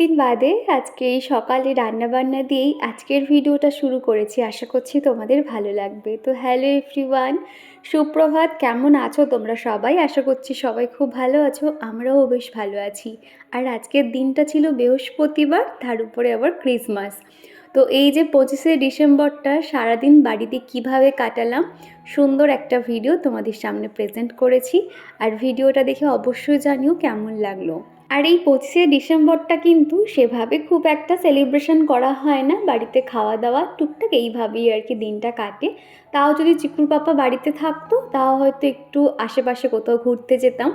দিন বাদে আজকে এই সকালে রান্নাবান্না দিয়েই আজকের ভিডিওটা শুরু করেছি। আশা করছি তোমাদের ভালো লাগবে। তো হ্যালো এভরিওয়ান, সুপ্রভাত। কেমন আছো তোমরা সবাই? আশা করছি সবাই খুব ভালো আছো, আমরাও বেশ ভালো আছি। আর আজকের দিনটা ছিল বৃহস্পতিবার, তার উপরে আবার ক্রিসমাস। তো এই যে পঁচিশে ডিসেম্বরটা, সারাদিন বাড়িতে কীভাবে কাটালাম, সুন্দর একটা ভিডিও তোমাদের সামনে প্রেজেন্ট করেছি। আর ভিডিওটা দেখে অবশ্যই জানিও কেমন লাগল। আর এই পঁচিশে ডিসেম্বরটা কিন্তু সেভাবে খুব একটা সেলিব্রেশন করা হয় না। বাড়িতে খাওয়া দাওয়া টুকটাক এইভাবেই আর কি দিনটা কাটে। তাও যদি চিকুর পাপা বাড়িতে থাকতো, তাও হয়তো একটু আশেপাশে কোথাও ঘুরতে যেতাম।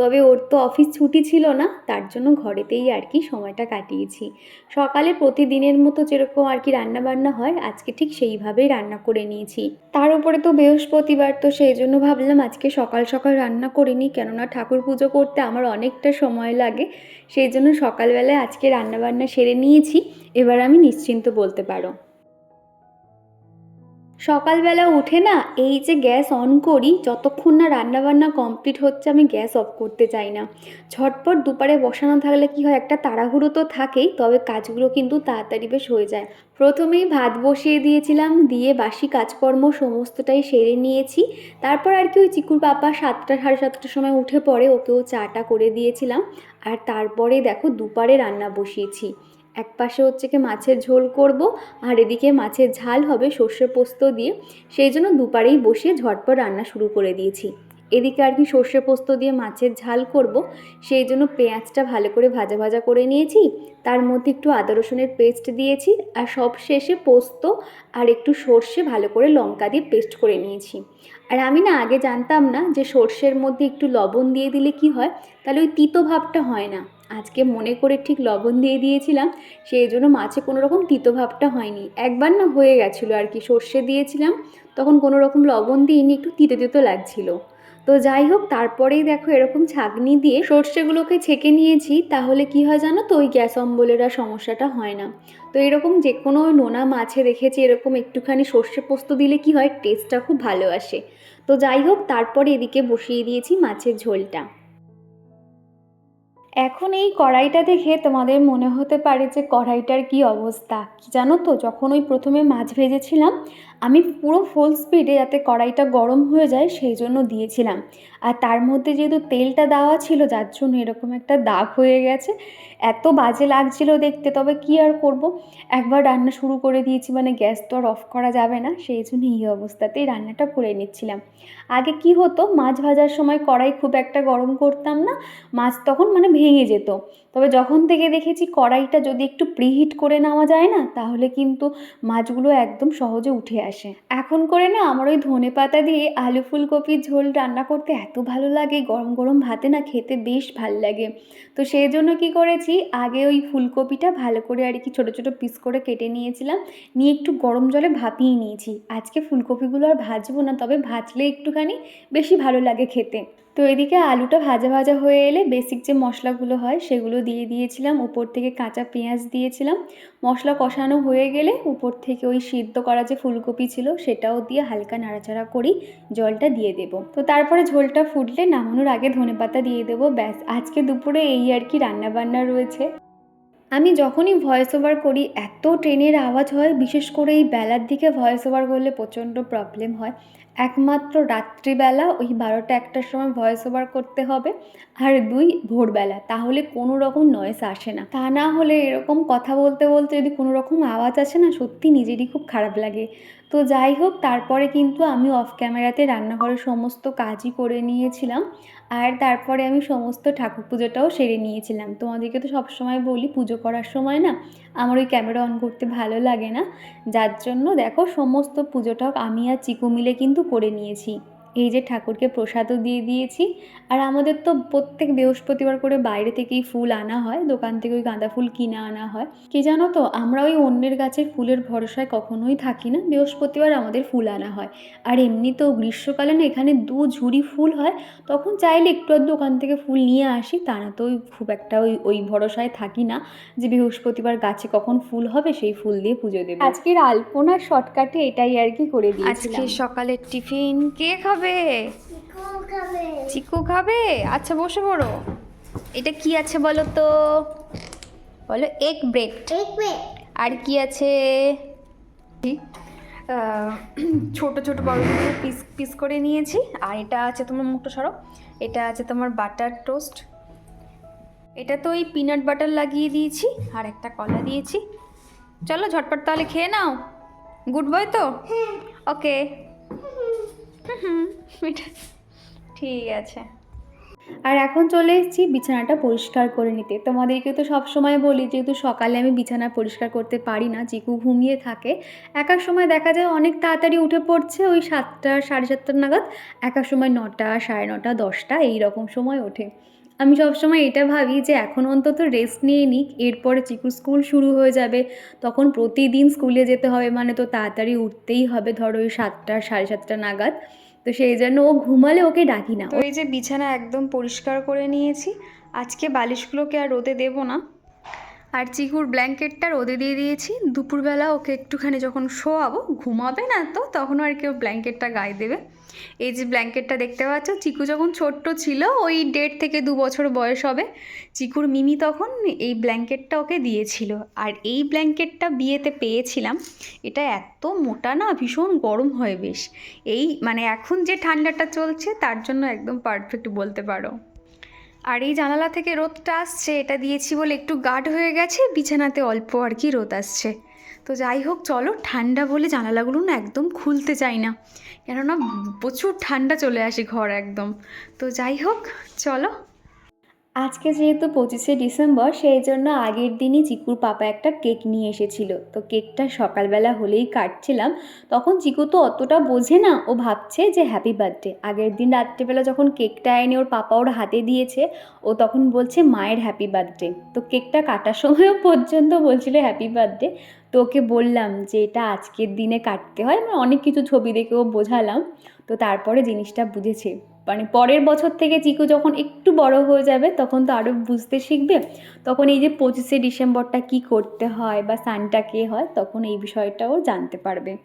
তবে ওর তো অফিস ছুটি ছিল না, তার জন্য ঘরেতেই আর কি সময়টা কাটিয়েছি। সকালে প্রতিদিনের মতো যেরকম আর কি রান্না বান্না হয়, আজকে ঠিক সেইভাবেই রান্না করে নিয়েছি। তার উপরে তো বৃহস্পতিবার, তো সেই জন্য ভাবলাম আজকে সকাল সকাল রান্না করিনি, কেননা ঠাকুর পুজো করতে আমার অনেকটা সময় লাগে। সেই জন্য সকালবেলায় আজকে রান্নাবান্না সেরে নিয়েছি, এবার আমি নিশ্চিন্ত বলতে পারো। সকালবেলা উঠে না এই যে গ্যাস অন করি, যতক্ষণ না রান্নাবান্না কমপ্লিট হচ্ছে আমি গ্যাস অফ করতে চাই না। ঝটপট দুপারে বসানো থাকলে কি হয়, একটা তাড়াহুড়ো তো থাকেই, তবে কাজগুলো কিন্তু তাড়াতাড়ি বেশ হয়ে যায়। প্রথমেই ভাত বসিয়ে দিয়েছিলাম, দিয়ে বাসি কাজকর্ম সমস্তটাই সেরে নিয়েছি। তারপর আর কি ওই চিকুর পাপা সাতটা, সাড়ে সাতটার সময় উঠে পড়ে, ওকেও চাটা করে দিয়েছিলাম। আর তারপরে দেখো দুপারে রান্না বসিয়েছি। এক পাশে হচ্ছে কি মাছের ঝোল করব, আর এদিকে মাছের ঝাল হবে সর্ষে পোস্ত দিয়ে। সেই জন্য দুপারেই বসিয়ে ঝটপট রান্না শুরু করে দিয়েছি। এদিকে আর কি সর্ষে পোস্ত দিয়ে মাছের ঝাল করব, সেই জন্য পেঁয়াজটা ভালো করে ভাজা ভাজা করে নিয়েছি। তার মধ্যে একটু আদা রসুনের পেস্ট দিয়েছি, আর সব শেষে পোস্ত আর একটু সর্ষে ভালো করে লঙ্কা দিয়ে পেস্ট করে নিয়েছি। আর আমি না আগে জানতাম না যে সর্ষের মধ্যে একটু লবণ দিয়ে দিলে কি হয়? তাহলে ওই তিতো ভাবটা হয় না। আজকে মনে করে ঠিক লবণ দিয়ে দিয়েছিলাম, সেই জন্য মাছে কোনো রকম তিতো ভাবটা হয়নি। একবার না হয়ে গেছিল আর কি, সর্ষে দিয়েছিলাম, তখন কোনো রকম লবণ দিইনি, একটু তিতো তিতো লাগছিল। তো যাই হোক, তারপরেই দেখো এরকম ছাগনি দিয়ে সর্ষেগুলোকে ছেঁকে নিয়েছি, তাহলে কি হয় জানো তো, ওই গ্যাস অম্বলের আর সমস্যাটা হয় না। তো এরকম যে কোনো নোনা মাছে দেখেছি, এরকম একটুখানি সর্ষে পোস্ত দিলে কি হয় টেস্টটা খুব ভালো আসে। তো যাই হোক, তারপরে এদিকে বসিয়ে দিয়েছি মাছের ঝোলটা। এখন এই কড়াইটা দেখে তোমাদের মনে হতে পারে যে কড়াইটার কি অবস্থা। জানো তো, যখন ওই প্রথমে মাছ ভেজেছিলাম আমি পুরো ফুল স্পিডে যাতে কড়াইটা গরম হয়ে যায় সেই জন্য দিয়েছিলাম। আর তার মধ্যে যেহেতু তেলটা দেওয়া ছিল, যার জন্য এরকম একটা দাগ হয়ে গেছে, এত বাজে লাগছিল দেখতে, তবে কি আর করব? একবার রান্না শুরু করে দিয়েছি মানে গ্যাস তো আর অফ করা যাবে না, সেই জন্য এই অবস্থাতেই রান্নাটা করে নিচ্ছিলাম। আগে কি হতো, মাছ ভাজার সময় কড়াই খুব একটা গরম করতাম না, মাছ তখন মানে ভেঙে যেত। তবে যখন থেকে দেখেছি কড়াইটা যদি একটু প্রিহিট করে নেওয়া যায় না, তাহলে কিন্তু মাছগুলো একদম সহজে উঠে আসে। এখন করে না আমার ওই ধনে পাতা দিয়ে আলু ফুলকপির ঝোল রান্না করতে এত ভালো লাগে, গরম গরম ভাতে না খেতে বেশ ভালো লাগে। তো সেই জন্য কি করেছি, আগে ওই ফুলকপিটা ভালো করে আর কি ছোটো ছোটো পিস করে কেটে নিয়েছিলাম, নিয়ে একটু গরম জলে ভাপিয়ে নিয়েছি। আজকে ফুলকপিগুলো আর ভাজবো না, তবে ভাজলে একটুখানি বেশি ভালো লাগে খেতে। তো এদিকে আলুটা ভাজা ভাজা হয়ে এলে বেসিক যে মশলাগুলো হয় সেগুলো দিয়ে দিয়েছিলাম। উপর থেকে কাঁচা পেঁয়াজ দিয়েছিলাম। মশলা কষানো হয়ে গেলে উপর থেকে ওই সিদ্ধ করা যে ফুলকপি ছিল সেটাও দিয়ে হালকা নাড়াচাড়া করি, জলটা দিয়ে দেব। তো তারপরে ঝোলটা ফুটলে নামানোর আগে ধনেপাতা দিয়ে দেবো, ব্যাস। আজকে দুপুরে এই আর কি রান্নাবান্না রয়েছে। আমি যখনই ভয়েস ওভার করি, এত ট্রেনের আওয়াজ হয়, বিশেষ করে এই বেলার দিকে ভয়েস ওভার করলে প্রচণ্ড প্রবলেম হয়। একমাত্র রাত্রিবেলা ওই বারোটা একটার সময় ভয়েস ওভার করতে হবে আর দুই ভোরবেলা। তাহলে কোনো রকম নয়েস আসে না। তা না হলে এরকম কথা বলতে বলতে যদি কোনো রকম আওয়াজ আসে না, সত্যি নিজেরই খুব খারাপ লাগে। তো যাই হোক, তারপরে কিন্তু আমি অফ ক্যামেরাতে রান্নাঘরের সমস্ত কাজই করে নিয়েছিলাম। আর তারপরে আমি সমস্ত ঠাকুর পুজোটাও সেরে নিয়েছিলাম। তোমাদেরকে তো সবসময় বলি, পুজো করার সময় না আমার ওই ক্যামেরা অন করতে ভালো লাগে না। যার জন্য দেখো, সমস্ত পুজোটাও আমি আর চিকু মিলে কিন্তু করে নিয়েছি। এই যে ঠাকুরকে প্রসাদও দিয়ে দিয়েছি। আর আমাদের তো প্রত্যেক বৃহস্পতিবার করে বাইরে থেকেই ফুল আনা হয়। দোকান থেকে ওই গাঁদা ফুল কিনে আনা হয়। কি জানো তো আমরা ওই অন্যের গাছের ফুলের ভরসায় কখনোই থাকি না। বৃহস্পতিবার আমাদের ফুল আনা হয়। আর এমনিতেও গ্রীষ্মকালে না এখানে দু ঝুড়ি ফুল হয়। তখন চাইলে একটু আর দোকান থেকে ফুল নিয়ে আসি। তা না তো ওই খুব একটা ওই ওই ভরসায় থাকি না যে বৃহস্পতিবার গাছে কখন ফুল হবে সেই ফুল দিয়ে পুজো দেবে। আজকের আলপনার শর্টকাটে এটাই আর কি করে দিই আজকে সকালের টিফিন কে খাবে? চিকু খাবে? আচ্ছা বসে পড়ো। এটা কি আছে বলো তো? বলো এগ ব্রেড এক ব্রেড আর কি আছে? ছোট ছোট বড় পিস পিস করে নিয়েছি। আর এটা আছে তোমার মুখটা সরো। এটা আছে তোমার বাটার টোস্ট। এটা তো ওই পিনাট বাটার লাগিয়ে দিয়েছি আর একটা কলা দিয়েছি। চলো ঝটপট তাহলে খেয়ে নাও। গুড বয় তো? ওকে এটা ঠিক আছে। আর এখন চলে এসেছি বিছানাটা পরিষ্কার করে নিতে। তোমাদেরকে তো সব সময় বলি, যেহেতু সকালে আমি বিছানা পরিষ্কার করতে পারি না চিকু ঘুমিয়ে থাকে, এক এক সময় দেখা যায় অনেক তাড়াতাড়ি উঠে পড়ছে ওই সাতটা, সাড়ে সাতটা নাগাদ, এক এক সময় নটা, সাড়ে নটা, দশটা, এই রকম সময় ওঠে। আমি সবসময় এটা ভাবি যে এখন অন্তত রেস্ট নিয়ে নিক, এরপরে চিকু স্কুল শুরু হয়ে যাবে, তখন প্রতিদিন স্কুলে যেতে হবে মানে তো তাড়াতাড়ি উঠতেই হবে, ধরো ওই সাতটা, সাড়ে সাতটা নাগাদ। তো সেই জন্য ও ঘুমালে ওকে ডাকি না। ওই যে বিছানা একদম পরিষ্কার করে নিয়েছি, আজকে বালিশগুলোকে আর রোদে দেব না। আর চিকুর ব্ল্যাঙ্কেটটা রোদে দিয়ে দিয়েছি, দুপুরবেলা ওকে একটুখানি যখন শোয়াবো, ঘুমাবে না তো, তখন আর কেউ ব্ল্যাঙ্কেটটা গায়ে দেবে। এই যে ব্ল্যাঙ্কেটটা দেখতে পাচ্ছ, চিকু যখন ছোট্ট ছিল, ওই দেড় থেকে দু বছর বয়স হবে, চিকুর মিমি তখন এই ব্ল্যাঙ্কেটটা ওকে দিয়েছিল। আর এই ব্ল্যাঙ্কেটটা বিয়েতে পেয়েছিলাম, এটা এত মোটা না, ভীষণ গরম হয় বেশ। এই মানে এখন যে ঠান্ডাটা চলছে, তার জন্য একদম পারফেক্ট বলতে পারো। আর এই জানালা থেকে রোদটা আসছে, এটা দিয়েছি বলে একটু গাঢ় হয়ে গেছে, বিছানাতে অল্প আর কি রোদ আসছে। তো যাই হোক, চলো ঠান্ডা বলে জানালাগুলো না একদম খুলতে চাই না। কেননা প্রচুর ঠান্ডা চলে আসে ঘর একদম। তো যাই হোক চলো। আজকে যেহেতু পঁচিশে ডিসেম্বর সেই জন্য আগের দিনই চিকুর পাপা একটা কেক নিয়ে এসেছিল। তো কেকটা সকালবেলা হলেই কাটছিলাম। তখন চিকু তো অতটা বোঝে না। ও ভাবছে যে হ্যাপি বার্থডে আগের দিন রাত্রেবেলা যখন কেকটা এনে ওর পাপা ওর হাতে দিয়েছে, ও তখন বলছে মায়ের হ্যাপি বার্থডে তো কেকটা কাটার সময়ও পর্যন্ত বলছিল হ্যাপি বার্থডে তো ওকে বললাম যে এটা আজকের দিনে কাটতে হয়। মানে অনেক কিছু ছবি দেখেও বোঝালাম। তো তারপরে জিনিসটা বুঝেছে। মানে পরের বছর থেকে চিকু যখন একটু বড় হয়ে যাবে, তখন তো আরও বুঝতে শিখবে। তখন এই যে পঁচিশে ডিসেম্বরটা কি করতে হয় বা সানটা কে হয়, তখন এই বিষয়টাও জানতে পারবে।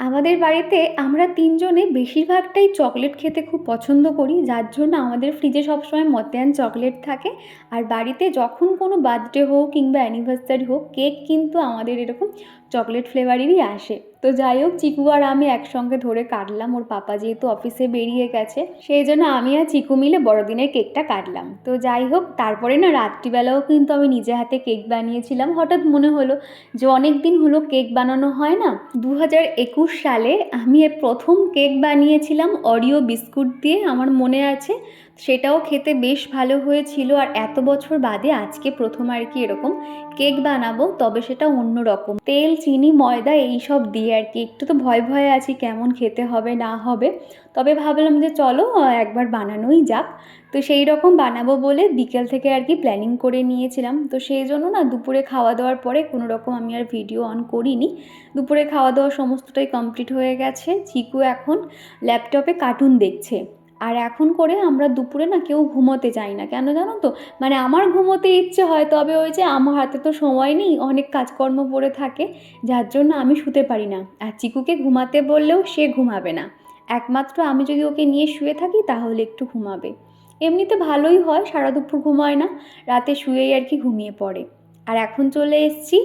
আমাদের বাড়িতে আমরা তিনজনে বেশিরভাগটাই চকলেট খেতে খুব পছন্দ করি, যার জন্য আমাদের ফ্রিজে সবসময় মতিয়ান চকলেট থাকে। আর বাড়িতে যখন কোনো বার্থডে হোক কিংবা অ্যানিভার্সারি হোক, কেক কিন্তু আমাদের এরকম চকলেট ফ্লেভারেরই আসে। তো যাই হোক, চিকু আর আমি একসঙ্গে ধরে কাটলাম। ওর পাপা যেহেতু অফিসে বেরিয়ে গেছে, সেই জন্য আমি আর চিকু মিলে বড়দিনের কেকটা কাটলাম। তো যাই হোক, তারপরে না রাত্রিবেলাও কিন্তু আমি নিজে হাতে কেক বানিয়েছিলাম। হঠাৎ মনে হলো যে অনেক দিন হলো কেক বানানো হয় না। দু হাজার একুশ সালে আমি প্রথম কেক বানিয়েছিলাম অরিও বিস্কুট দিয়ে, আমার মনে আছে। সেটাও খেতে বেশ ভালো হয়েছিল আর এত বছর বাদে আজকে প্রথম আর কি এরকম কেক বানাবো, তবে সেটা অন্য রকম। তেল, চিনি, ময়দা এই সব দিয়ে আর কি। একটু তো ভয় ভয়ে আছি কেমন খেতে হবে, না হবে। তবে ভাবলাম যে চলো, একবার বানানোই যাক। তো সেই রকম বানাবো বলে বিকেল থেকে আর কি প্ল্যানিং করে নিয়েছিলাম। তো সেই জন্য না দুপুরে খাওয়া দাওয়ার পরে কোনো রকম আমি আর ভিডিও অন করিনি। দুপুরে খাওয়া দাওয়া সমস্তটাই কমপ্লিট হয়ে গেছে। চিকু এখন ল্যাপটপে কার্টুন দেখছে। আর এখন করে আমরা দুপুরে না কেউ ঘুমোতে যাই না। কেন জানো তো? মানে আমার ঘুমোতে ইচ্ছে হয়, তবে ওই যে আমার হাতে তো সময় নেই, অনেক কাজকর্ম পড়ে থাকে, যার জন্য আমি শুতে পারি না। আর চিকুকে ঘুমাতে বললেও সে ঘুমাবে না। একমাত্র আমি যদি ওকে নিয়ে শুয়ে থাকি, তাহলে একটু ঘুমাবে। এমনিতে ভালোই হয়, সারা দুপুর ঘুমায় না, রাতে শুয়েই আর কি ঘুমিয়ে পড়ে। আর এখন চলে এসেছি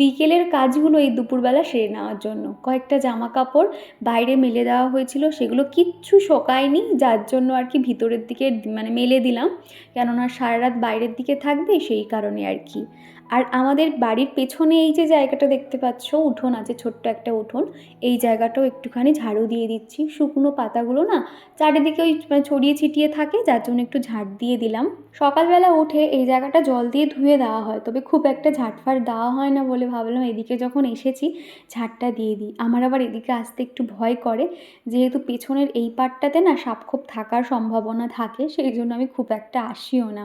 বিকেলের কাজগুলো এই দুপুরবেলা সেরে নেওয়ার জন্য। কয়েকটা জামা কাপড় বাইরে মেলে দেওয়া হয়েছিল, সেগুলো কিচ্ছু শোকায়নি, যার জন্য আর কি ভিতরের দিকে মানে মেলে দিলাম। কেননা সারা রাত বাইরের দিকে থাকবে সেই কারণে আর কি। আর আমাদের বাড়ির পেছনে এই যে জায়গাটা দেখতে পাচ্ছ, উঠোন আছে, ছোট্ট একটা উঠোন, এই জায়গাটাও একটুখানি ঝাড়ু দিয়ে দিচ্ছি। শুকনো পাতাগুলো না চারিদিকে ওই মানে ছড়িয়ে ছিটিয়ে থাকে, যার জন্য একটু ঝাড় দিয়ে দিলাম। সকালবেলা উঠে এই জায়গাটা জল দিয়ে ধুয়ে দেওয়া হয়, তবে খুব একটা ঝাড়ফাড় দেওয়া হয় না বলে ভাবলাম এদিকে যখন এসেছি ঝাড়টা দিয়ে দিই। আমার আবার এদিকে আসতে একটু ভয় করে, যেহেতু পেছনের এই পার্টটাতে না সাপখোপ থাকার সম্ভাবনা থাকে, সেই জন্য আমি খুব একটা আসিও না।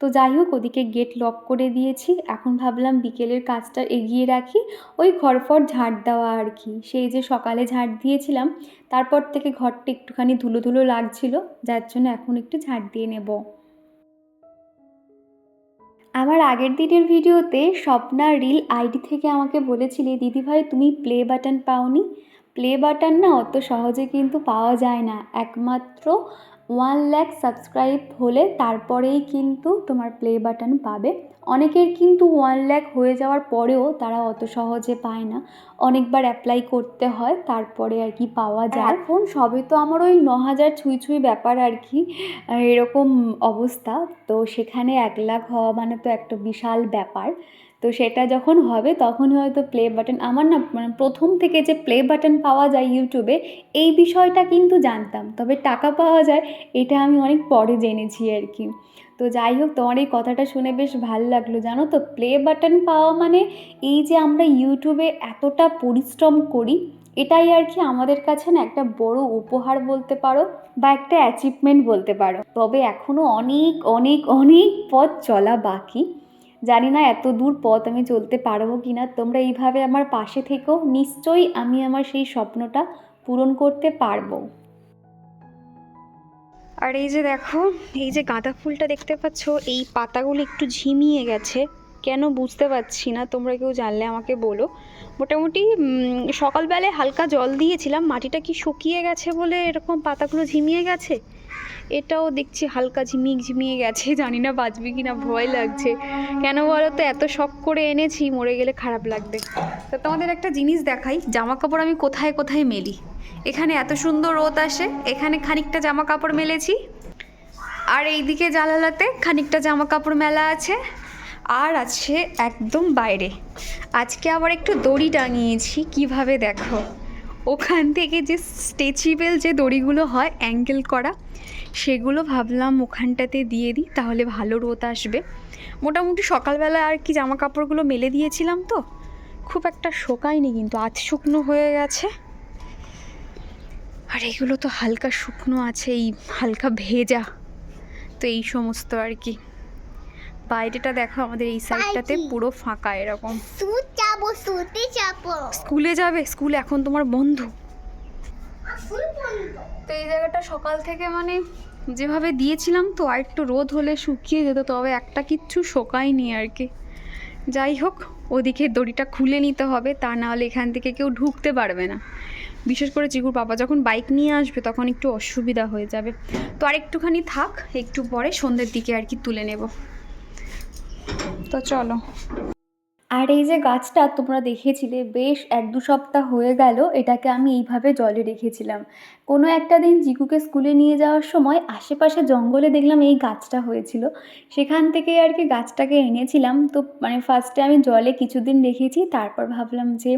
তো যাই হোক, ওদিকে গেট লক করে দিয়েছি। এখন ভাবলাম বিকেলের কাজটা এগিয়ে রাখি। ওই ঘরফর ঝাড় দেওয়া আর কি। সেই যে সকালে ঝাড় দিয়েছিলাম, তারপর থেকে ঘরটা একটুখানি ধুলো ধুলো লাগছিল, যার জন্য এখন একটু ঝাড় দিয়ে নেব। আমার আগের দিনের ভিডিওতে স্বপ্না রিল আইডি থেকে আমাকে বলেছিলে দিদিভাই তুমি প্লে বাটন পাওনি? প্লে বাটন না, অত সহজে কিন্তু পাওয়া যায় না। একমাত্র ওয়ান ল্যাক সাবস্ক্রাইব হলে তারপরেই কিন্তু তোমার প্লে বাটন পাবে। অনেকের কিন্তু ওয়ান ল্যাক হয়ে যাওয়ার পরেও তারা অত সহজে পায় না। অনেকবার অ্যাপ্লাই করতে হয়, তারপরে আর কি পাওয়া যায়। এখন সবে তো আমার ওই ন হাজার ছুঁই ছুঁই ব্যাপার আর কি, এরকম অবস্থা। তো সেখানে এক লাখ হওয়া মানে তো একটা বিশাল ব্যাপার। তো সেটা যখন হবে তখন হয়তো প্লে বাটন আমার না মানে প্রথম থেকে যে প্লে বাটন পাওয়া যায় ইউটিউবে এই বিষয়টা কিন্তু জানতাম। তবে টাকা পাওয়া যায়, এটা আমি অনেক পরে জেনেছি আর কি তো যাই হোক, তোমার এই কথাটা শুনে বেশ ভালো লাগল। জানো তো প্লে বাটন পাওয়া মানে এই যে আমরা ইউটিউবে এতটা পরিশ্রম করি, এটাই আর কি আমাদের কাছে না একটা বড় উপহার বলতে পারো বা একটা অ্যাচিভমেন্ট বলতে পারো। তবে এখনও অনেক অনেক অনেক পথ চলা বাকি। জানি না এত দূর পথ আমি চলতে পারব কি না তোমরা এইভাবে আমার পাশে থেকেও নিশ্চয়ই আমি আমার সেই স্বপ্নটা পূরণ করতে পারব। আর এই যে দেখো, এই যে গাঁদা ফুলটা দেখতে পাচ্ছ, এই পাতাগুলো একটু ঝিমিয়ে গেছে। কেন বুঝতে পারছি না, তোমরা কেউ জানলে আমাকে বলো। মোটামুটি সকালবেলায় হালকা জল দিয়েছিলাম, মাটিটা কি শুকিয়ে গেছে বলে এরকম পাতাগুলো ঝিমিয়ে গেছে? এটাও দেখছি হালকা ঝিমিয়ে ঝিমিয়ে গেছে, জানি না বাঁচবে কি না ভয় লাগছে। কেন বলো তো, এত শখ করে এনেছি, মরে গেলে খারাপ লাগবে। তো তোমাদের একটা জিনিস দেখাই জামা কাপড় আমি কোথায় কোথায় মেলি? এখানে এত সুন্দর রোদ আসে, এখানে খানিকটা জামা কাপড় মেলেছি। আর এইদিকে জানালাতে খানিকটা জামা কাপড় মেলা আছে, আর আছে একদম বাইরে। আজকে আবার একটু দড়ি টাঙিয়েছি, কীভাবে দেখো? ওখান থেকে যে স্ট্রেচেবল যে দড়িগুলো হয় অ্যাঙ্গেল করা, সেগুলো ভাবলাম ওখানটাতে দিয়ে দিই, তাহলে ভালো রোদ আসবে। মোটামুটি সকালবেলা আর কি জামা কাপড়গুলো মেলে দিয়েছিলাম তো, খুব একটা শোকায়নি কিন্তু আজ শুকনো হয়ে গেছে। আর এগুলো তো হালকা শুকনো আছে, এই হালকা ভেজা, তো এই সমস্ত আর কি। বাইরেটা দেখো আমাদের এই সাইডটাতে পুরো ফাঁকা এরকম। স্কুলে যাবে স্কুল এখন তোমার বন্ধ। তো এই জায়গাটা সকাল থেকে মানে যেভাবে দিয়েছিলাম তো আর একটু রোদ হলে শুকিয়ে যেত তবে একটা কিচ্ছু শোকায়নি আর কি। যাই হোক ওদিকে দড়িটা খুলে নিতে হবে তা না হলে এখান থেকে কেউ ঢুকতে পারবে না। বিশেষ করে চিকুর বাবা যখন বাইক নিয়ে আসবে তখন একটু অসুবিধা হয়ে যাবে। তো আর একটুখানি থাক একটু পরে সন্ধ্যের দিকে আর কি তুলে নেব। তো চলো। আর এই যে গাছটা তোমরা দেখেছিলে, বেশ এক দু সপ্তাহ হয়ে গেল এটাকে আমি এইভাবে জলে রেখেছিলাম। কোনো একটা দিন জিকুকে স্কুলে নিয়ে যাওয়ার সময় আশেপাশে জঙ্গলে দেখলাম এই গাছটা হয়েছিল। সেখান থেকে আর কি গাছটাকে এনেছিলাম। তো মানে ফার্স্টে আমি জলে কিছুদিন রেখেছি, তারপর ভাবলাম যে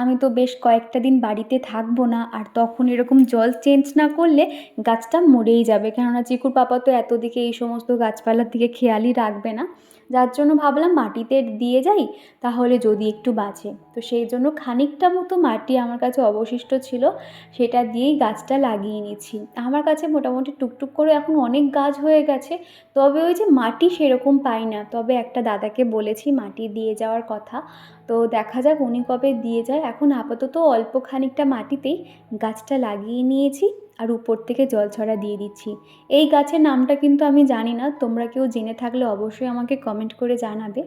আমি তো বেশ কয়েকটা দিন বাড়িতে থাকব না, আর তখন এরকম জল চেঞ্জ না করলে গাছটা মরেই যাবে। কেননা চিকুর পাপা তো এতদিকে এই সমস্ত গাছপালার দিকে খেয়ালই রাখবে না। যার জন্য ভাবলাম মাটিতে দিয়ে যাই, তাহলে যদি একটু বাঁচে। তো সেই জন্য খানিকটা মতো মাটি আমার কাছে অবশিষ্ট ছিল, সেটা দিয়েই গাছটা লাগিয়ে নিয়েছি। আমার কাছে মোটামুটি টুকটুক করে এখন অনেক গাছ হয়ে গেছে, তবে ওই যে মাটি সেরকম পাই না। তবে একটা দাদাকে বলেছি মাটি দিয়ে যাওয়ার কথা। তো দেখা যাক উনি কবে দিয়ে যায়। এখন আপাতত অল্প খানিকটা মাটিতেই গাছটা লাগিয়ে নিয়েছি আর উপর থেকে জল ছড়া দিয়ে দিচ্ছি। এই গাছের নামটা কিন্তু আমি জানি না, তোমরা কেউ জেনে থাকলে অবশ্যই আমাকে কমেন্ট করে জানাবে।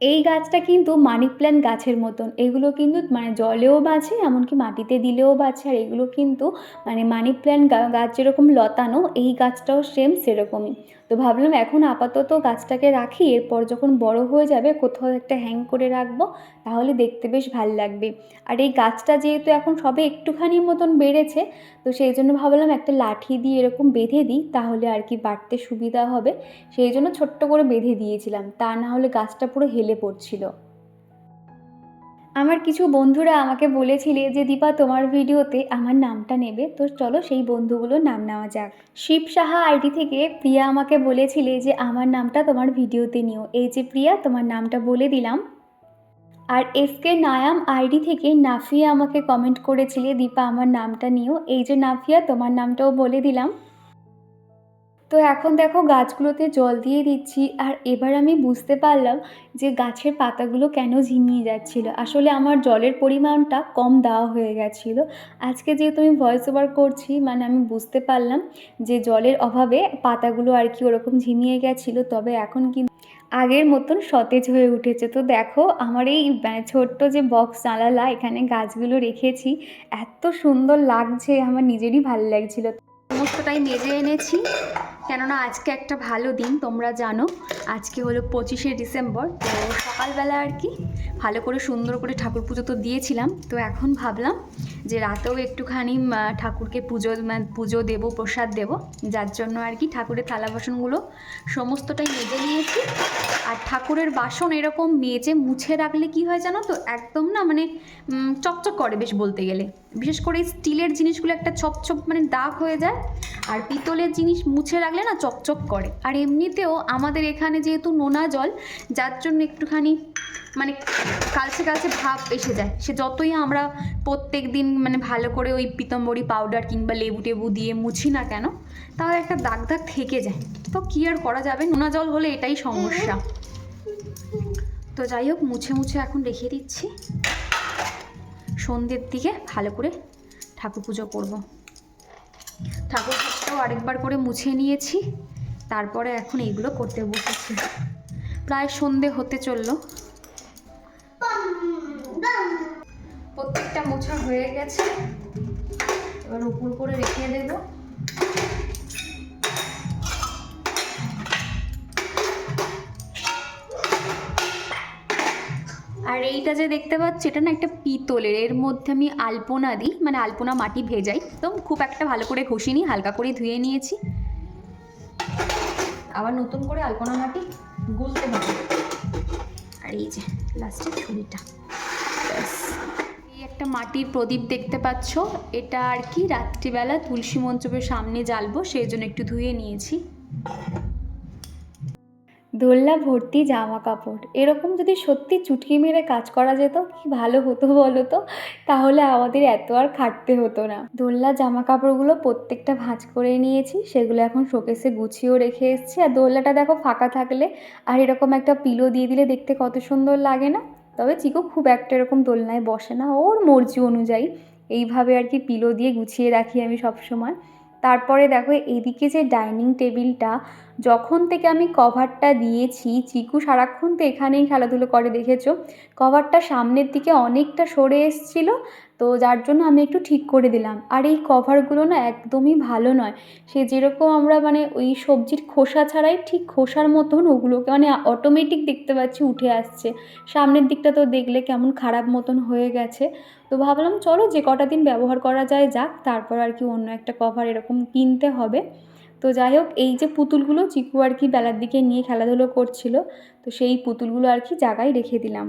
এই গাছটা কিন্তু মানি প্ল্যান্ট গাছের মতন। এগুলো কিন্তু মানে জলেও বাঁচে, এমনকি মাটিতে দিলেও বাঁচে, আর এগুলো কিন্তু মানে মানি প্ল্যান্ট গাছ যেরকম লতানো, এই গাছটাও সেম সেরকমই। তো ভাবলাম এখন আপাতত গাছটাকে রাখি, এরপর যখন বড় হয়ে যাবে কোথাও একটা হ্যাং করে রাখব, তাহলে দেখতে বেশ ভালো লাগবে। আর এই গাছটা যেহেতু এখন সবে একটুখানি মতন বেড়েছে, তো সেই জন্য ভাবলাম একটা লাঠি দিয়ে এরকম বেঁধে দিই, তাহলে আর কি বাড়তে সুবিধা হবে। সেই জন্য ছোট্ট করে বেঁধে দিয়েছিলাম, তা না হলে গাছটা পুরো হেলে পড়ছিল। আমার কিছু বন্ধুরা আমাকে বলেছিলে যে, দীপা, তোমার ভিডিওতে আমার নামটা নেবে, তো চলো সেই বন্ধুগুলোর নাম নেওয়া যাক। শিব সাহা আইডি থেকে প্রিয়া আমাকে বলেছিলে যে, আমার নামটা তোমার ভিডিওতে নিও। এই যে প্রিয়া, তোমার নামটা বলে দিলাম। আর এসকে নায়াম আইডি থেকে নাফিয়া আমাকে কমেন্ট করেছিলে, দীপা, আমার নামটা নিও। এই যে নাফিয়া, তোমার নামটাও বলে দিলাম। তো এখন দেখো গাছগুলোতে জল দিয়ে দিচ্ছি আর এবার আমি বুঝতে পারলাম যে গাছের পাতাগুলো কেন ঝিমিয়ে যাচ্ছিল। আসলে আমার জলের পরিমাণটা কম দেওয়া হয়ে গেছিল। আজকে যেহেতু আমি ভয়েস ওভার করছি মানে আমি বুঝতে পারলাম যে জলের অভাবে পাতাগুলো আর কি ওরকম ঝিমিয়ে গেছিল, তবে এখন কিন্তু আগের মতন সতেজ হয়ে উঠেছে। তো দেখো আমার এই মানে ছোট্ট যে বক্স জানালা, এখানে গাছগুলো রেখেছি। এত সুন্দর লাগছে, আমার নিজেরই ভালো লাগছিল। সমস্তটাই মেজে এনেছি। কেননা আজকে একটা ভালো দিন, তোমরা জানো। আজকে হলো পঁচিশে ডিসেম্বর, তো সকালবেলা আর কি ভালো করে সুন্দর করে ঠাকুর পুজো তো দিয়েছিলাম। তো এখন ভাবলাম যে রাতেও একটুখানি ঠাকুরকে পুজো মানে পুজো দেবো, প্রসাদ দেবো। যার জন্য আর কি ঠাকুরের থালা বাসনগুলো সমস্তটাই মেজে নিয়েছি। আর ঠাকুরের বাসন এরকম মেজে মুছে রাখলে কি হয় জানো তো, একদম না মানে চকচক করে বেশ বলতে গেলে। বিশেষ করে স্টিলের জিনিসগুলো একটা চপচপ মানে দাগ হয়ে যায়, আর পিতলের জিনিস মুছে রাখলে না চকচক করে। আর এমনিতেও আমাদের এখানে যেহেতু নোনা জল, যার জন্য একটুখানি মানে কালচে কালচে ভাব এসে যায়। সে যতই আমরা প্রত্যেক দিন মানে ভালো করে ওই পিতম্বরী পাউডার কিংবা লেবু টেবু দিয়ে মুছি না কেন, তাও একটা দাগ দাগ থেকে যায়। তো কী আর করা যাবে? নোনা জল হলে এটাই সমস্যা। তো যাই হোক, মুছে মুছে এখন রেখে দিচ্ছি। সন্ধ্যের দিকে ভালো করে ঠাকুর পুজো করব। ঠাকুর পুজোটাও আরেকবার করে মুছে নিয়েছি। তারপরে এখন এইগুলো করতে বসেছি। প্রায় সন্ধে হতে চলল। প্রত্যেকটা মোছা হয়ে গেছে। এবার উপর করে রেখে দেব। আর এইটা যে দেখতে পাচ্ছি, এটা না একটা পিতলের, এর মধ্যে আমি আলপনা দিই মানে আলপনা মাটি ভেজাই। তো খুব একটা ভালো করে ঘষিনি, হালকা করে ধুয়ে নিয়েছি। আবার নতুন করে আলপনা মাটি গুলতে হবে। আর এই যে লাস্টের ছুরিটা। একটা মাটির প্রদীপ দেখতে পাচ্ছ, এটা আর কি রাত্রিবেলা তুলসী মঞ্চপের সামনে জ্বালবো, সেই জন্য একটু ধুয়ে নিয়েছি। দোল্লা ভর্তি জামা কাপড়। এরকম যদি সত্যি চুটকি মেরে কাজ করা যেত, কি ভালো হতো বলো তো? তাহলে আমাদের এত আর খাটতে হতো না। দোল্লা জামা কাপড়গুলো প্রত্যেকটা ভাঁজ করে নিয়েছি, সেগুলো এখন শোকেসে গুছিয়েও রেখে এসেছি। আর দোল্লাটা দেখো ফাঁকা থাকলে, আর এরকম একটা পিলো দিয়ে দিলে দেখতে কত সুন্দর লাগে না? তবে চিকু খুব একটা এরকম দোলনায় বসে না, ওর মর্জি অনুযায়ী। এইভাবে আর কি পিলো দিয়ে গুছিয়ে রাখি আমি সব সময় তারপরে দেখো এইদিকে যে ডাইনিং টেবিলটা যখন থেকে আমি কভারটা দিয়েছি, চিকু সারাক্ষণ তো এখানেই খেলাধুলো করে, দেখেছ? কভারটা সামনের দিকে অনেকটা সরে এসছিল, তো যার জন্য আমি একটু ঠিক করে দিলাম। আর এই কভারগুলো না একদমই ভালো নয়। সে যেরকম আমরা মানে ওই সবজির খোসা ছাড়াই ঠিক খোসার মতন ওগুলোকে মানে অটোমেটিক দেখতে পাচ্ছি, উঠে আসছে। সামনের দিকটা তো দেখলে কেমন খারাপ মতন হয়ে গেছে। তো ভাবলাম, চলো যে কটা দিন ব্যবহার করা যায় যাক, তারপর আর কি অন্য একটা কভার এরকম কিনতে হবে। তো যাই হোক, এই যে পুতুলগুলো চিকু আর কি বেলার দিকে নিয়ে খেলাধুলো করছিল, তো সেই পুতুলগুলো আর কি জায়গায় রেখে দিলাম।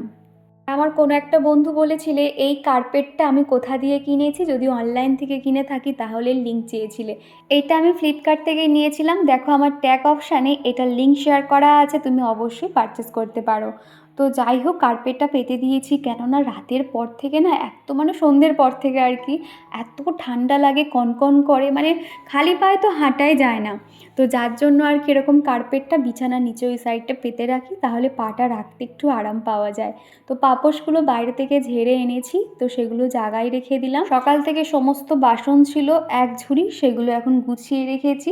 আমার কোনো একটা বন্ধু বলেছিলে, এই কার্পেটটা আমি কোথা দিয়ে কিনেছি? যদি অনলাইন থেকে কিনে থাকি তাহলে লিঙ্ক চেয়েছিলে। এটা আমি ফ্লিপকার্ট থেকে নিয়েছিলাম। দেখো আমার ট্যাগ অপশানে এটার লিঙ্ক শেয়ার করা আছে, তুমি অবশ্যই পারচেস করতে পারো। তো যাই হোক কার্পেটটা পেতে দিয়েছি। কেননা রাতের পর থেকে না এত মানে সন্ধ্যের পর থেকে আর কি, এত ঠান্ডা লাগে, কনকন করে মানে খালি পায়ে তো হাঁটাই যায় না। তো যার জন্য আর কি এরকম কার্পেটটা বিছানার নিচে ওই সাইডটা পেতে রাখি, তাহলে পাটা রাখতে একটু আরাম পাওয়া যায়। তো পাপোশগুলো বাইরে থেকে ঝেড়ে এনেছি, তো সেগুলো জায়গায় রেখে দিলাম। সকাল থেকে সমস্ত বাসন ছিল, এক ঝুড়ি, সেগুলো এখন গুছিয়ে রেখেছি।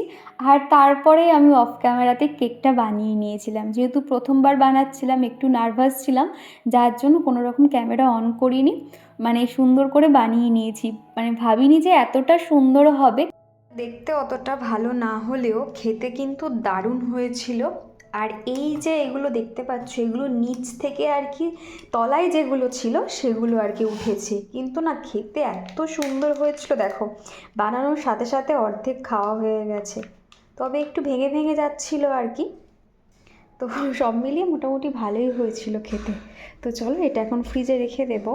আর তারপরে আমি অফ ক্যামেরাতে কেকটা বানিয়ে নিয়েছিলাম। যেহেতু প্রথমবার বানাচ্ছিলাম, একটু নার্ভাস ছিলাম, যার জন্য কোনো রকম ক্যামেরা অন করিনি মানে সুন্দর করে বানিয়ে নিয়েছি। মানে ভাবিনি যে এতটা সুন্দর হবে। দেখতে অতটা ভালো না হলেও খেতে কিন্তু দারুণ হয়েছিল। আর এই যে এগুলো দেখতে পাচ্ছ, এগুলো নিচ থেকে আর কি তলায় যেগুলো ছিল, সেগুলো আর কি উঠেছে। কিন্তু না, খেতে এত সুন্দর হয়েছিল, দেখো। বানানোর সাথে সাথে অর্ধেক খাওয়া হয়ে গেছে। তবে একটু ভেঙে ভেঙে যাচ্ছিল আর কি। তো সব মিলিয়ে মোটামুটি ভালোই হয়েছিল খেতে। তো চলো এটা এখন ফ্রিজে রেখে দেবো।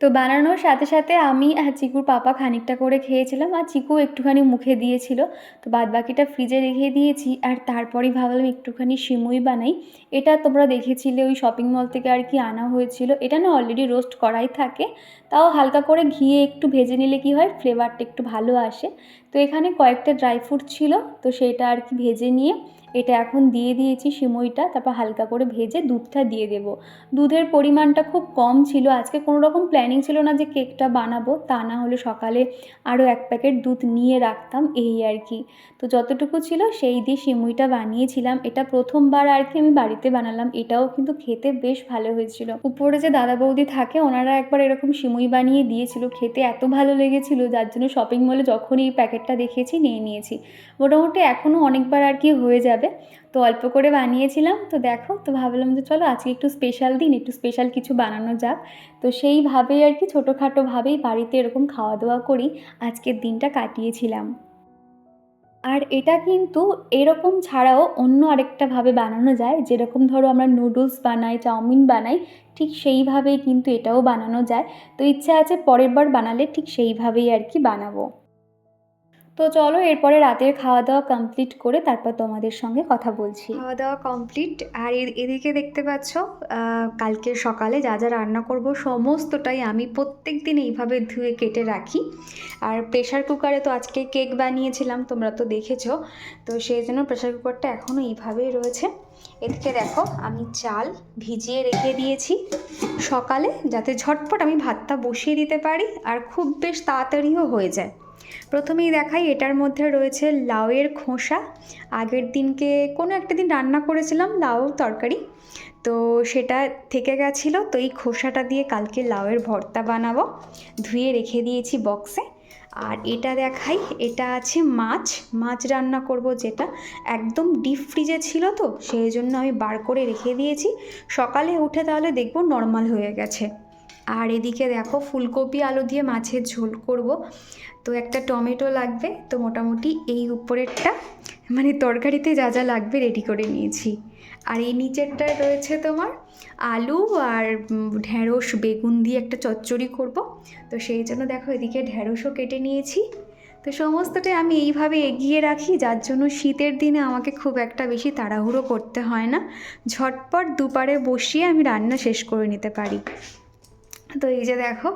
তো বানানোর সাথে সাথে আমি আর চিকুর পাপা খানিকটা করে খেয়েছিলাম আর চিকু একটুখানি মুখে দিয়েছিল। তো বাদ বাকিটা ফ্রিজে রেখে দিয়েছি আর তারপরেই ভাবলাম একটুখানি সিমুই বানাই। এটা তোমরা দেখেছিলে, ওই শপিং মল থেকে আর কি আনা হয়েছিল। এটা না অলরেডি রোস্ট করাই থাকে। তাও হালকা করে ঘিয়ে একটু ভেজে নিলে কি হয় ফ্লেভারটা একটু ভালো আসে। তো এখানে কয়েকটা ড্রাই ফ্রুট ছিল, তো সেটা আর কি ভেজে নিয়ে এটা এখন দিয়ে দিয়েছি সিমইটা, তারপর হালকা করে ভেজে দুধটা দিয়ে দেবো। দুধের পরিমাণটা খুব কম ছিল, আজকে কোনো রকম প্ল্যানিং ছিল না যে কেকটা বানাবো, তা না হলে সকালে আরও এক প্যাকেট দুধ নিয়ে রাখতাম, এই আর কি। তো যতটুকু ছিল সেই দিয়ে সিমুইটা বানিয়েছিলাম, এটা প্রথমবার আর কি আমি বাড়িতে বানালাম, এটাও কিন্তু খেতে বেশ ভালো হয়েছিল। উপরে যে দাদা বৌদি থাকে, ওনারা একবার এরকম সিমুই বানিয়ে দিয়েছিল, খেতে এত ভালো লেগেছিল, যার জন্য শপিং মলে যখনই এই প্যাকেটটা দেখেছি, নিয়ে নিয়েছি। মোটামুটি এখনও অনেকবার আর কি হয়ে যাবে তো অল্প করে বানিয়েছিলাম। তো দেখো, তো ভাবলাম যে চলো আজকে একটু স্পেশাল দিন, একটু স্পেশাল কিছু বানানো যাক। তো সেইভাবেই আর কি ছোটোখাটোভাবেই বাড়িতে এরকম খাওয়া দাওয়া করি, আজকের দিনটা কাটিয়েছিলাম। আর এটা কিন্তু এরকম ছাড়াও অন্য আরেকটাভাবে বানানো যায়। যেরকম ধরো আমরা নুডলস বানাই, চাউমিন বানাই, ঠিক সেইভাবেই কিন্তু এটাও বানানো যায়। তো ইচ্ছা আছে পরের বার বানালে ঠিক সেইভাবেই আর কি বানাবো। তো চলো এরপরে রাতের খাওয়া দাওয়া কমপ্লিট করে তারপর তোমাদের সঙ্গে কথা বলছি। খাওয়া দাওয়া কমপ্লিট আর এদিকে দেখতে পাচ্ছ কালকে সকালে যা যা রান্না করব সমস্তটাই আমি প্রত্যেক দিন এইভাবে ধুয়ে কেটে রাখি। আর প্রেশার কুকারে তো আজকে কেক বানিয়েছিলাম, তোমরা তো দেখেছ। তো সেই জন্য প্রেশার কুকারটা এখনও এইভাবেই রয়েছে। এদিকে দেখো, আমি চাল ভিজিয়ে রেখে দিয়েছি সকালে, যাতে ঝটপট আমি ভাতটা বসিয়ে দিতে পারি আর খুব বেশ তাড়াতাড়িও হয়ে যায়। প্রথমেই দেখাই, এটার মধ্যে রয়েছে লাউয়ের খোসা। আগের দিনকে কোনো একটা দিন রান্না করেছিলাম, লাউ তরকারি। তো সেটা থেকে গেছিল, তো এই খোসাটা দিয়ে কালকে লাউয়ের ভর্তা বানাবো। ধুয়ে রেখে দিয়েছি বক্সে। আর এটা দেখাই, এটা আছে মাছ। মাছ রান্না করব যেটা একদম ডিপ ফ্রিজে ছিল তো, সেই জন্য আমি বার করে রেখে দিয়েছি। সকালে উঠে তাহলে দেখব নর্মাল হয়ে গেছে। আর এদিকে দেখো ফুলকপি, আলু দিয়ে মাছের ঝোল করব। তো একটা টমেটো লাগবে, তো মোটামুটি এই উপরেরটা মানে তরকারিতে যা যা লাগবে রেডি করে নিয়েছি। আর এই নিচেরটায় রয়েছে তোমার আলু আর ঢ্যাঁড়স বেগুন দিয়ে একটা চচ্চড়ি করব। তো সেই জন্য দেখো এদিকে ঢ্যাঁড়সও কেটে নিয়েছি। তো সমস্তটাই আমি এইভাবে এগিয়ে রাখি, যার জন্য শীতের দিনে আমাকে খুব একটা বেশি তাড়াহুড়ো করতে হয় না। ঝটপট দুপারে বসিয়ে আমি রান্না শেষ করে নিতে পারি। তো এই যে দেখো,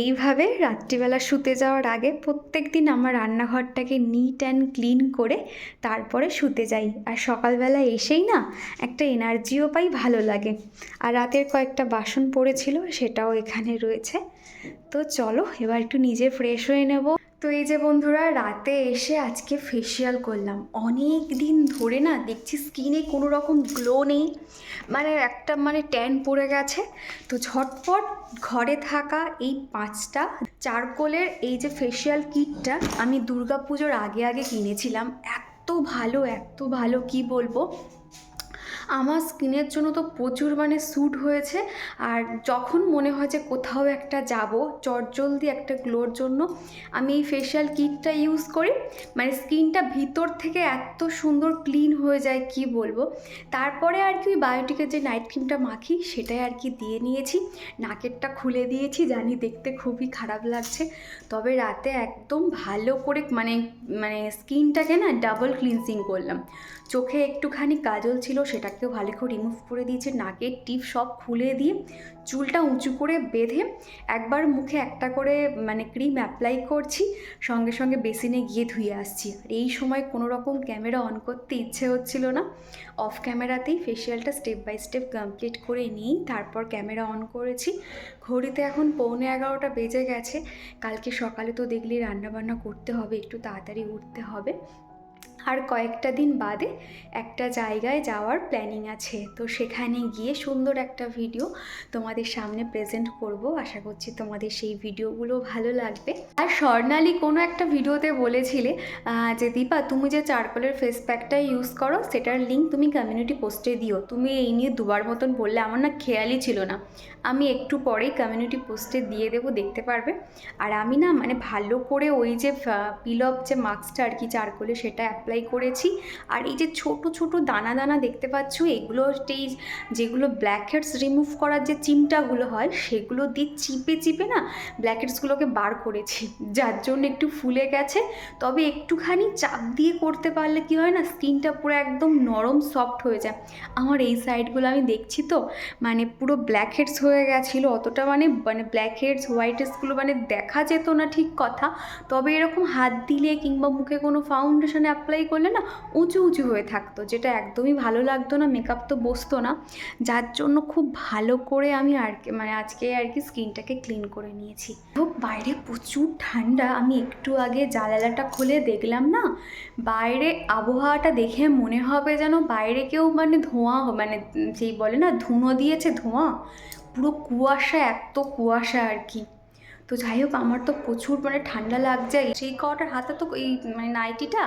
এইভাবে রাত্রিবেলা শুতে যাওয়ার আগে প্রত্যেক দিন আমার রান্নাঘরটাকে নিট অ্যান্ড ক্লিন করে তারপরে শুতে যাই। আর সকালবেলা এসেই না একটা এনার্জিও পাই, ভালো লাগে। আর রাতের কয়েকটা বাসন পড়েছিল, সেটাও এখানে রয়েছে। তো চলো, এবার একটু নিজে ফ্রেশ হয়ে নেব। তো এই যে বন্ধুরা, রাতে এসে আজকে ফেসিয়াল করলাম। অনেক দিন ধরে না দেখছি স্কিনে কোনো রকম গ্লো নেই। মানে একটা মানে ট্যান পড়ে গেছে। তো ঝটপট ঘরে থাকা এই পাঁচটা চারকোলের এই যে ফেসিয়াল কিটটা আমি দুর্গাপুজোর আগে আগে কিনেছিলাম। এত ভালো এত ভালো, কি বলব? আমার স্কিনের জন্য তো প্রচুর মানে স্যুট হয়েছে। আর যখন মনে হয় যে কোথাও একটা যাব চটজলদি একটা গ্লোর জন্য, আমি এই ফেশিয়াল কিটটা ইউজ করি। মানে স্কিনটা ভিতর থেকে এত সুন্দর ক্লিন হয়ে যায়, কি বলব? তারপরে আর কি ওই বায়োটিকের যে নাইট ক্রিমটা মাখি, সেটাই আর কি দিয়ে নিয়েছি। নাকেরটা খুলে দিয়েছি, জানি দেখতে খুবই খারাপ লাগছে। তবে রাতে একদম ভালো করে মানে মানে স্কিনটাকে না ডাবল ক্লিনজিং করলাম। চোখে একটুখানি কাজল ছিল সেটাকেও ভালো করে রিমুভ করে দিয়েছে, নাকের টিপ সব খুলে দিয়ে চুলটা উঁচু করে বেঁধে একবার মুখে একটা করে মানে ক্রিম অ্যাপ্লাই করছি, সঙ্গে সঙ্গে বেসিনে গিয়ে ধুয়ে আসছি। আর এই সময় কোনো রকম ক্যামেরা অন করতে ইচ্ছে হচ্ছিল না। অফ ক্যামেরাতেই ফেসিয়ালটা স্টেপ বাই স্টেপ কমপ্লিট করে নিয়েই তারপর ক্যামেরা অন করেছি। ঘড়িতে এখন পৌনে এগারোটা বেজে গেছে। কালকে সকালে তো দেখলি রান্নাবান্না করতে হবে, একটু তাড়াতাড়ি উঠতে হবে। আর কয়েকটা দিন বাদে একটা জায়গায় যাওয়ার প্ল্যানিং আছে। তো সেখানে গিয়ে সুন্দর একটা ভিডিও তোমাদের সামনে প্রেজেন্ট করব। আশা করছি তোমাদের সেই ভিডিওগুলো ভালো লাগবে। আর স্বর্ণালী কোনো একটা ভিডিওতে বলেছিলে যে, দীপা, তুমি যে, চারকোলের ফেস প্যাকটা ইউজ করো, সেটার লিঙ্ক তুমি কমিউনিটি পোস্টে দিও। তুমি এই নিয়ে দুবার মতন বললে আমার না খেয়ালই ছিল না। আমি একটু পরেই কমিউনিটি পোস্টে দিয়ে দেবো, দেখতে পারবে। আর আমি না মানে ভালো করে ওই যে পিল অফ যে মাস্কটা আর কি চারকোলে, সেটা অ্যাপ্লাই করেছি। আর এই যে ছোট ছোট দানা দানা দেখতে পাচ্ছ, এগুলো এই যেগুলো ব্ল্যাক হেডস রিমুভ করার যে চিমটাগুলো হয়, সেগুলো দিয়ে চিপে চিপে না ব্ল্যাক হেডসগুলোকে বার করেছি। যার জন্য একটু ফুলে গেছে। তবে একটুখানি চাপ দিয়ে করতে পারলে কি হয় না, স্কিনটা পুরো একদম নরম সফট হয়ে যায়। আমার এই সাইডগুলো আমি দেখছি তো মানে পুরো ব্ল্যাক হেডস হয়ে গেছিল। অতটা মানে মানে ব্ল্যাক হেডস হোয়াইট হেডসগুলো মানে দেখা যেত না ঠিক কথা। তবে এরকম হাত দিলে কিংবা মুখে কোনো ফাউন্ডেশন অ্যাপ্লাই করলে না উঁচু উঁচু হয়ে থাকতো, যেটা একদমই ভালো লাগতো না মেকআপ তো বসতো না। যার জন্য খুব ভালো করে আমি আর মানে আজকে আর কি স্কিনটাকে ক্লিন করে নিয়েছি। তো বাইরে প্রচুর ঠান্ডা, আমি একটু আগে জানালাটা খুলে দেখলাম না, বাইরে আবহাওয়াটা দেখে মনে হবে যেন বাইরে কেউ মানে ধোঁয়া মানে যেই বলে না, ধুনো দিয়েছে ধোঁয়া, পুরো কুয়াশা, এত কুয়াশা আর কি। তো যাই হোক, আমার তো প্রচুর মানে ঠান্ডা লাগছে। সেই কটার হাতে তো এই মানে নাইটিটা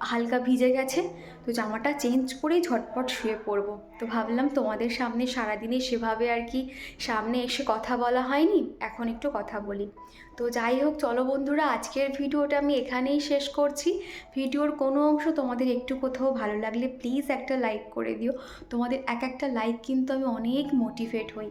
হালকা ভিজে গেছে, তো জামাটা চেঞ্জ করেই ঝটপট শুয়ে পড়ব। তো ভাবলাম তোমাদের সামনে সারাদিনে সেভাবে আর কি সামনে এসে কথা বলা হয়নি, এখন একটু কথা বলি। তো যাই হোক, চলো বন্ধুরা, আজকের ভিডিওটা আমি এখানেই শেষ করছি। ভিডিওর কোনো অংশ তোমাদের একটু কোথাও ভালো লাগলে প্লিজ একটা লাইক করে দিও। তোমাদের এক একটা লাইক কিন্তু আমি অনেক মোটিভেট হই।